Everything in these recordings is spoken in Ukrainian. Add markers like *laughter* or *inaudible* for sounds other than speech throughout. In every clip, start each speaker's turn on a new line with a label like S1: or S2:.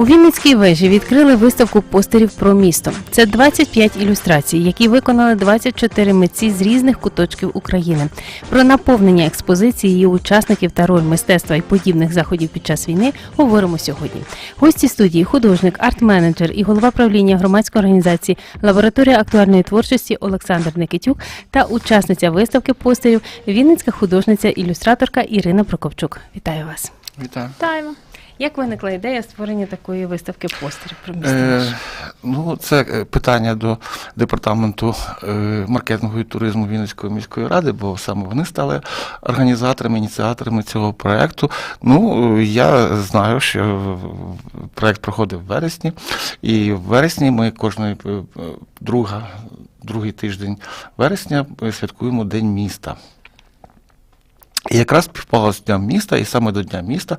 S1: У Вінницькій вежі відкрили виставку постерів про місто. Це 25 ілюстрацій, які виконали 24 митці з різних куточків України. Про наповнення експозиції, її учасників та роль мистецтва і подібних заходів під час війни говоримо сьогодні. Гості студії, художник, арт-менеджер і голова правління громадської організації Лабораторія актуальної творчості Олександр Никитюк та учасниця виставки постерів Вінницька художниця ілюстраторка Ірина Прокопчук. Вітаю вас!
S2: Вітаю.
S3: Вітаємо.
S1: Як виникла ідея створення такої виставки постерів про місто?
S2: Е, ну, це е, питання до департаменту е, маркетингу і туризму Вінницької міської ради, бо саме вони стали організаторами, ініціаторами цього проекту. Ну, я знаю, що проект проходив в вересні, і в вересні ми кожної е, друга, другий тиждень вересня святкуємо День міста. І якраз співпало з Днем міста, і саме до Дня міста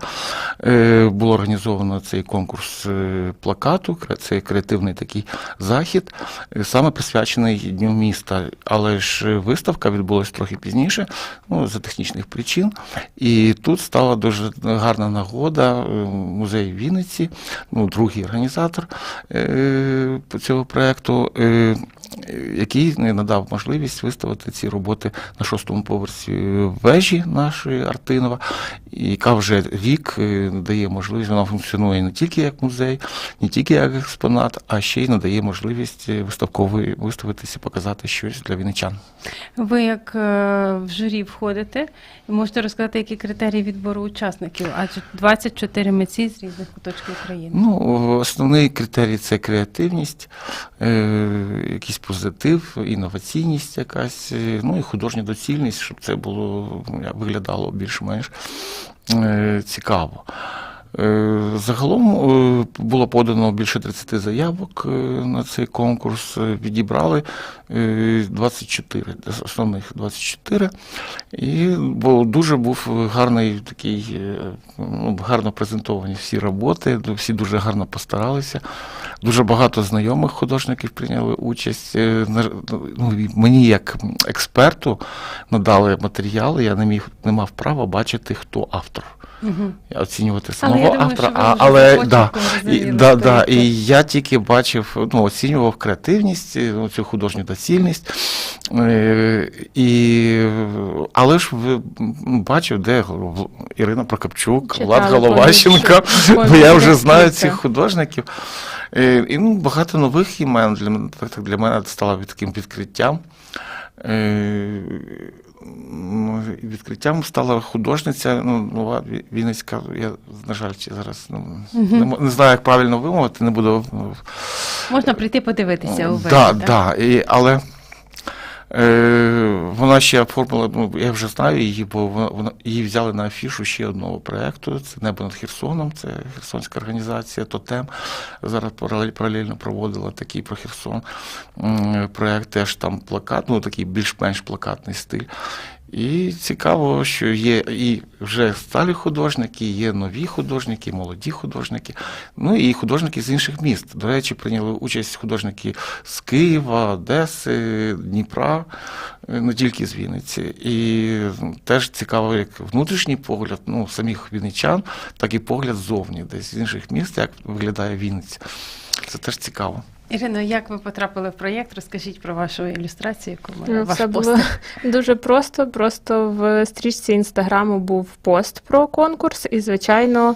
S2: е, було організовано цей конкурс е, плакату. Це креативний такий захід, е, саме присвячений Дню міста. Але ж виставка відбулася трохи пізніше, ну, за технічних причин. І тут стала дуже гарна нагода. Музей Вінниці, ну, другий організатор цього проєкту. Який надав можливість виставити ці роботи на шостому поверсі вежі нашої Артинова, яка вже рік е, дає можливість, вона функціонує не тільки як музей, не тільки як експонат, а ще й надає можливість е, виставкової виставитися, показати щось для вінничан.
S1: Ви як е, в журі входите, можете розказати, які критерії відбору учасників? Адже 24 митці з різних куточків України.
S2: Ну, основний критерій це креативність, якийсь позитив, інноваційність якась, е, ну і художня доцільність, щоб це було виглядало більш-менш е, цікаво. Е, Загалом е, було подано більше 30 заявок е, на цей конкурс. Відібрали е, 24, основних 24. І бо дуже був гарний такий, ну, гарно презентовані всі роботи, всі дуже гарно постаралися. Дуже багато знайомих художників прийняли участь. Ну, мені, як експерту, надали матеріали, я не міг не мав права бачити, хто автор.
S1: Угу.
S2: Оцінювати
S1: Але
S2: самого
S1: думаю,
S2: автора,
S1: що
S2: а, але да, і, да, да, і я тільки бачив, ну, оцінював креативність, е, ну, цю художню доцільність. Е, і, але ж ви бачив, де Ірина Прокопчук,
S3: Читали
S2: Влад Головащенко, бо я вже знаю цих художників. Е, І ну, багато нових імен для мене, для мене стало таким відкриттям. Відкриттям стала художниця, ну, нова Ві- Вінницька, я, на жаль, зараз ну, не, м- не знаю, як правильно вимовити, не буду. ну,
S1: Можна прийти подивитися у
S2: да,
S1: так?
S2: да, і, але вона ще оформила, ну, я вже знаю її, бо вона, її взяли на афішу ще одного проєкту. Це Небо над Херсоном, це Херсонська організація Тотем. Зараз паралельно проводила такий про Херсон проєкт, теж там плакат, ну такий більш-менш плакатний стиль. І цікаво, що є і вже сталі художники, є нові художники, молоді художники, ну і художники з інших міст. До речі, прийняли участь художники з Києва, Одеси, Дніпра, е, не тільки з Вінниці. І теж цікаво, як внутрішній погляд ну, самих вінничан, так і погляд ззовні, десь з інших міст, як виглядає Вінниця. Це теж цікаво.
S1: Ірино, як ви потрапили в проєкт? Розкажіть про вашу ілюстрацію, яку ми
S3: Ну,
S1: ваш
S3: було *laughs* дуже просто. Просто в стрічці інстаграму був пост про конкурс, і, звичайно,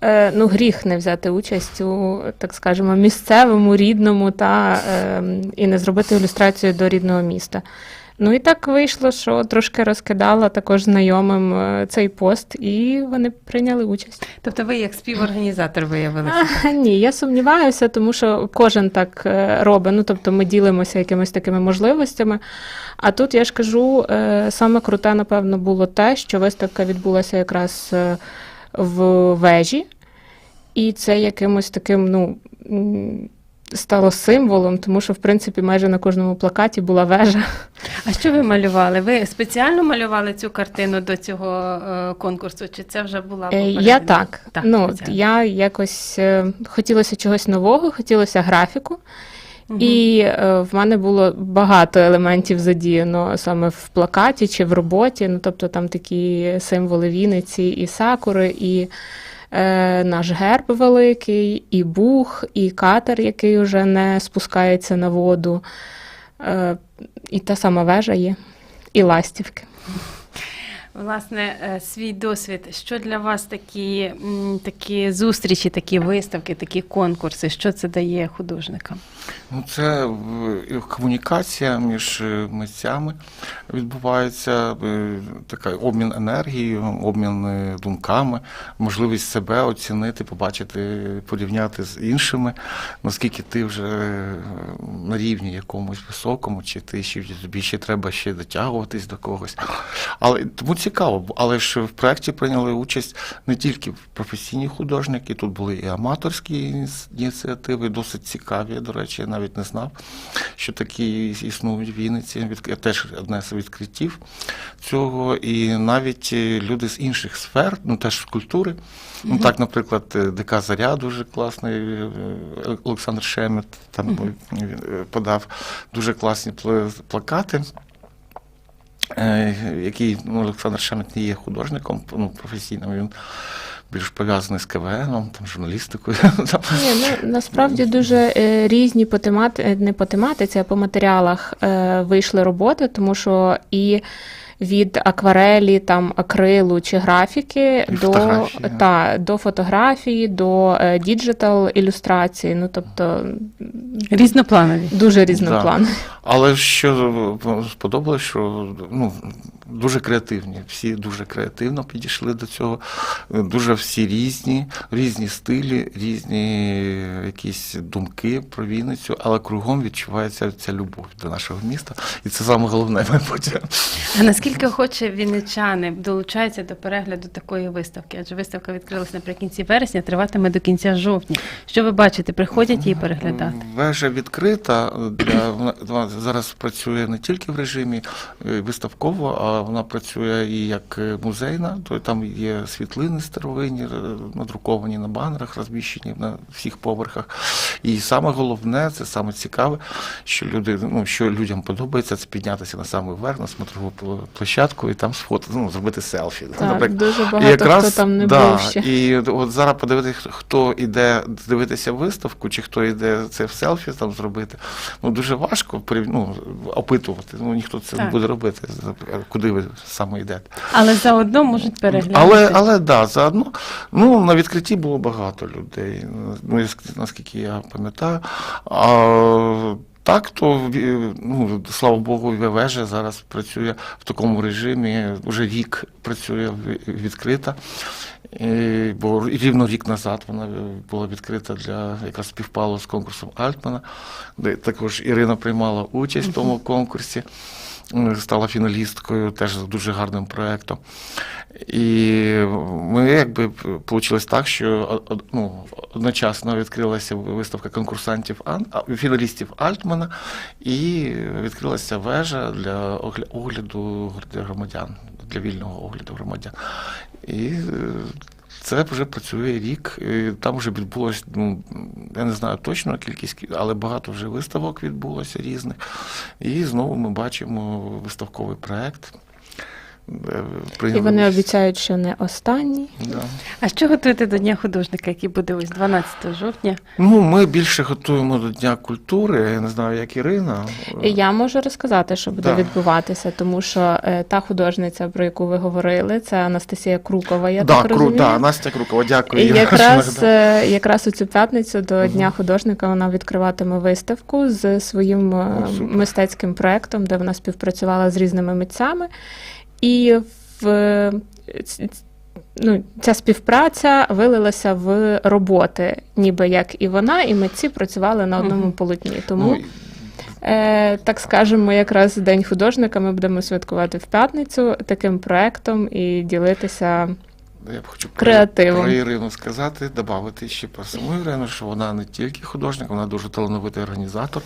S3: е, ну, гріх не взяти участь у, так скажемо, місцевому, рідному та е, і не зробити ілюстрацію до рідного міста. Ну і так вийшло, що трошки розкидала також знайомим е, цей пост, і вони прийняли участь.
S1: Тобто ви як співорганізатор виявилися.
S3: А, ні, я сумніваюся, тому що кожен так е, робить. Ну, тобто ми ділимося якимись такими можливостями. А тут я ж кажу, е, саме круте, напевно, було те, що виставка відбулася якраз в вежі, і це якимось таким, ну. Стало символом, тому що в принципі майже на кожному плакаті була вежа.
S1: А що ви малювали? Ви спеціально малювали цю картину до цього е, конкурсу? Чи це вже була попередня?
S3: Я так.
S1: Так,
S3: ну,
S1: спеціально.
S3: я якось е, хотілося чогось нового, хотілося графіку. І е, в мене було багато елементів задіяно саме в плакаті чи в роботі. Ну, тобто там такі символи Вінниці, і сакури, і наш герб великий, і бух, і катер, який вже не спускається на воду. Е, і та сама вежа є, і ластівки.
S1: Власне, е, свій досвід. Що для вас такі, такі зустрічі, такі виставки, такі конкурси? Що це дає художникам?
S2: Ну, це комунікація між е, митцями відбувається, е, така обмін енергією, обмін е, думками, можливість себе оцінити, побачити, порівняти з іншими, наскільки ти вже е, на рівні якомусь високому, чи ти ще тобі ще треба ще дотягуватись до когось. Але тому цікаво, але ж в проєкті прийняли участь не тільки професійні художники, тут були і аматорські ініціативи, досить цікаві, до речі, я навіть не знав, що такі існують в Вінниці. Теж одне з відкриттів цього. І навіть е, люди з інших сфер, ну теж з культури. Ну так, наприклад, е, ДК Заря дуже класний, е, Олександр Шемет там подав дуже класні пла- плакати. Е, який ну, Олександр Шемет не є художником ну, професійним, він більш пов'язаний з КВН, там, журналістикою.
S3: Ні, ну насправді дуже е, різні по темати, е, не по тематиці, а по матеріалах е, вийшли роботи, тому що і від акварелі, там акрилу чи графіки
S2: І
S3: до,
S2: фотографії.
S3: та, до фотографії, до е, діджитал ілюстрації. Ну тобто
S1: Різнопланові.
S3: дуже різноплан.
S2: Але що сподобалось, що ну, дуже креативні. Всі дуже креативно підійшли до цього. Дуже всі різні, різні стилі, різні якісь думки про Вінницю, але кругом відчувається ця любов до нашого міста. І це саме головне, *laughs* мабуть.
S1: А наскільки охоче вінничани долучаються до перегляду такої виставки? Адже виставка відкрилась наприкінці вересня, триватиме до кінця жовтня. Що ви бачите? Приходять її переглядати?
S2: Вежа відкрита для зараз працює не тільки в режимі е, виставково, а вона працює і як е, музейна. То там є світлини старовинні, е, надруковані на банерах, розміщені на всіх поверхах. І саме головне, це саме цікаве, що люди, ну що людям подобається, це піднятися на самий верх, на смотрову площадку і там сфото, ну, зробити селфі.
S3: Так, дуже
S2: І
S3: багато хто там не
S2: да,
S3: був ще.
S2: І от зараз подивитися, хто іде дивитися виставку, чи хто йде це в селфі там зробити. Ну дуже важко порів- ну, опитувати. Ну ніхто це не буде робити. Куди ви саме йдете?
S1: Але заодно можуть переглянути.
S2: Але, але да, заодно ну, на відкритті було багато людей, ну, наскільки я пам'ятаю. Так, то ну, слава Богу, вежа зараз працює в такому режимі. Вже рік працює відкрита. І, бо рівно рік назад вона була відкрита для якраз співпало з конкурсом Альтмана, де також Ірина приймала участь в тому конкурсі, е, стала фіналісткою, теж з дуже гарним проєктом. І ми якби вийшло так, що ну, одночасно відкрилася виставка конкурсантів фіналістів Альтмана, і відкрилася вежа для огляду громадян, для вільного огляду громадян. І е, це вже працює рік. Там вже відбулося, ну я не знаю точно кількість, але багато вже виставок відбулося різних. І знову ми бачимо виставковий проект. Де
S3: І вони обіцяють, що не останній.
S2: Да.
S1: А що готуєте до Дня художника, який буде ось 12 жовтня?
S2: Ну, ми більше готуємо до Дня культури. Я не знаю, як Ірина.
S3: Я можу розказати, що буде
S2: Да.
S3: відбуватися, тому що е, та художниця, про яку ви говорили, це Анастасія Крукова. Я
S2: да,
S3: так
S2: кру,
S3: розумію.
S2: да, Настя Крукова, дякую.
S3: І якраз, е, якраз у цю п'ятницю до Дня художника вона відкриватиме виставку з своїм е,
S2: О,
S3: мистецьким проєктом, де вона співпрацювала з різними митцями. І в ну, ця співпраця вилилася в роботи, ніби як і вона, і митці працювали на одному полотні. Тому
S2: Ну,
S3: Е, так скажемо, якраз День художника ми будемо святкувати в п'ятницю таким проектом і ділитися
S2: Я б хочу про-
S3: Креативом.
S2: про Ірину сказати, додати ще про саму Ірину, що вона не тільки художник, вона дуже талановитий організатор.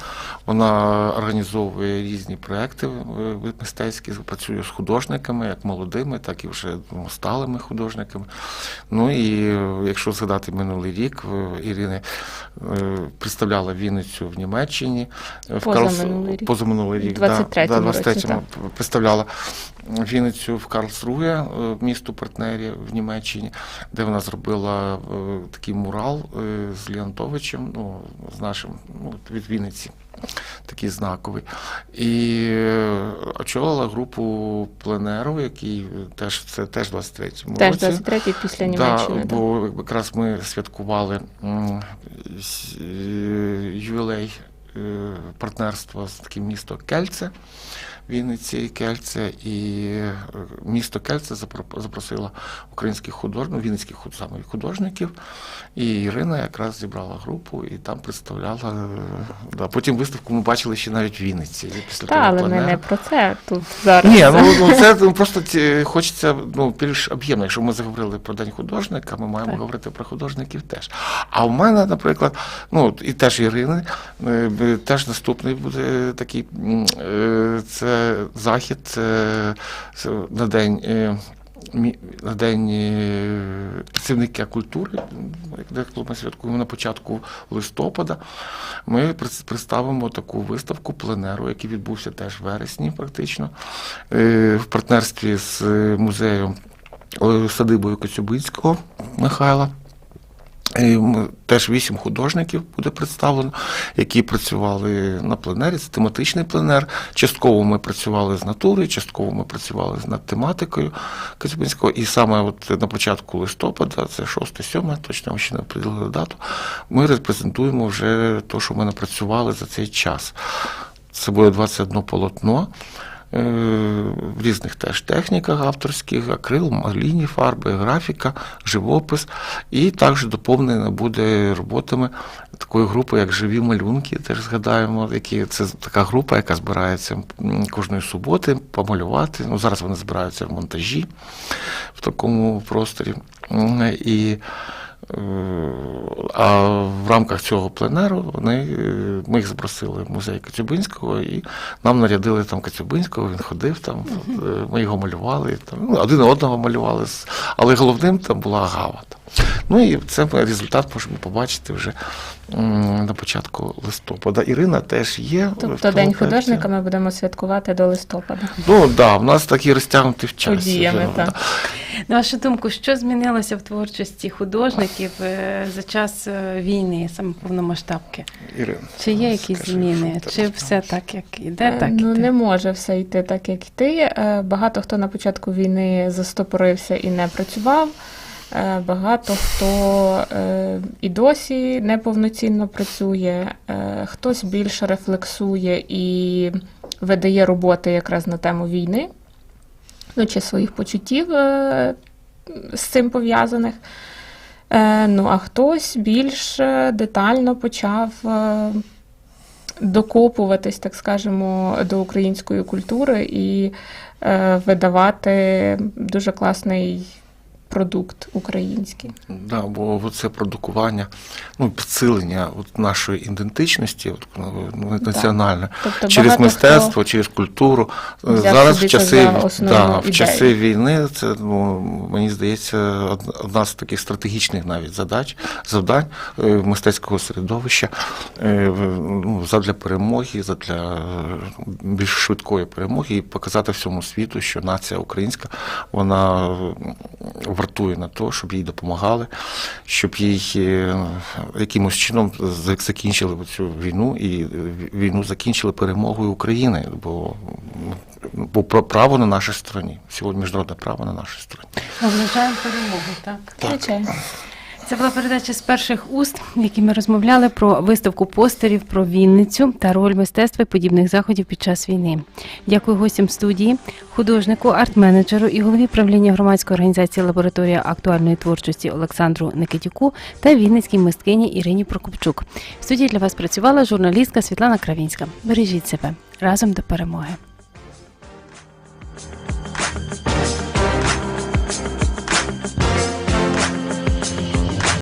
S2: Вона організовує різні проекти е, мистецькі, працює з художниками, як молодими, так і вже ну, сталими художниками. Ну і е, якщо згадати минулий рік, е, Ірина представляла Вінницю в Німеччині. в
S3: Позаминулий рік.
S2: Позаминулий рік,
S3: 23-му
S2: да, да,
S3: році,
S2: 23-му представляла Вінницю в Карлсруhe, е, місто партнері в Німеччині, де вона зробила е, такий мурал е, з Леонтовичем, ну, з нашим ну, від Вінниці, такий знаковий. І очолила групу пленеру, який теж це теж 23-му
S3: Теж 23-й після Німеччини.
S2: Да, бо якраз ми святкували ювілей е, партнерства з таким місто Кельце. Вінниці Кельце, і е, місто Кельце запросило українських художників, вінницьких саме художників. І Ірина якраз зібрала групу і там представляла. е, Да. Потім виставку ми бачили ще навіть в Вінниці. Після
S3: Та,
S2: того
S3: але ми не про це тут зараз.
S2: Ні, ну, ну це ну, просто ті- хочеться ну, більш об'ємно. Якщо ми заговорили про День художника, ми маємо
S3: Так.
S2: говорити про художників теж. А в мене, наприклад, ну і теж Ірини, теж наступний буде такий е, це захід е, це на день. е, На день е, працівника культури, де ми святкуємо на початку листопада, ми представимо таку виставку пленеру, який відбувся теж в вересні, практично, е, в партнерстві з е, музеєм е, садибою Коцюбинського Михайла. І Теж вісім художників буде представлено, які працювали на пленері. Це тематичний пленер. Частково ми працювали з натурою, частково ми працювали над тематикою Коцюбинського. І саме от на початку листопада, це 6-7, точно ми ще не определили дату, ми репрезентуємо вже те, що ми напрацювали за цей час. Це буде 21 полотно. Е, В різних теж техніках авторських, акрил, лінії фарби, графіка, живопис, і також доповнена буде роботами такої групи, як живі малюнки. Теж згадаємо, які це така група, яка збирається кожної суботи помалювати. Ну зараз вони збираються в монтажі в такому просторі. І Е, А в рамках цього пленеру вони, ми їх запросили в музей Коцюбинського і нам нарядили там Коцюбинського, він ходив там, е, ми його малювали, там, ну, один одного малювали, але головним там була Агава. Ну і це результат можемо побачити вже на початку листопада. Ірина теж є.
S3: Тобто День
S2: проєкті.
S3: художника ми будемо святкувати до листопада.
S2: Ну так, да, в нас такий розтягнутий в часі.
S3: Подіями,
S2: вже,
S3: так.
S1: На вашу думку, що змінилося в творчості художників е, за час е, війни, саме повномасштабки?
S2: Ірина,
S1: Чи є якісь
S2: скажи,
S1: зміни? Чи все так, як іде, так
S3: ну,
S1: іде?
S3: не може все йти так, як йти. Е, Багато хто на початку війни застопорився і не працював. Е, Багато хто е, і досі неповноцінно працює, е, хтось більше рефлексує і видає роботи якраз на тему війни, ну чи своїх почуттів з цим пов'язаних. Ну, а хтось більш детально почав докопуватись, так скажемо, до української культури і видавати дуже класний продукт український.
S2: Да, бо це продукування, ну, підсилення от нашої ідентичності, от, ну, національної,
S3: Тобто
S2: через мистецтво, через культуру. Зараз в часи, да, в часи війни це ну, мені здається одна з таких стратегічних навіть задач, завдань е, мистецького середовища е, ну, задля перемоги, задля е, більш швидкої перемоги і показати всьому світу, що нація українська вона вартує на те, щоб їй допомагали, щоб їй е, якимось чином з- закінчили цю війну і війну закінчили перемогою України, бо, бо про- право на нашій стороні. Сьогодні міжнародне право на нашій стороні.
S1: Наближаємо перемогу, так.
S3: Звичайно.
S1: Це була передача з перших уст, в якій ми розмовляли про виставку постерів про Вінницю та роль мистецтва і подібних заходів під час війни. Дякую гостям студії, художнику, арт-менеджеру і голові правління громадської організації Лабораторія актуальної творчості Олександру Никитюку та вінницькій мисткині Ірині Прокопчук. В студії для вас працювала журналістка Світлана Кравінська. Бережіть себе разом до перемоги.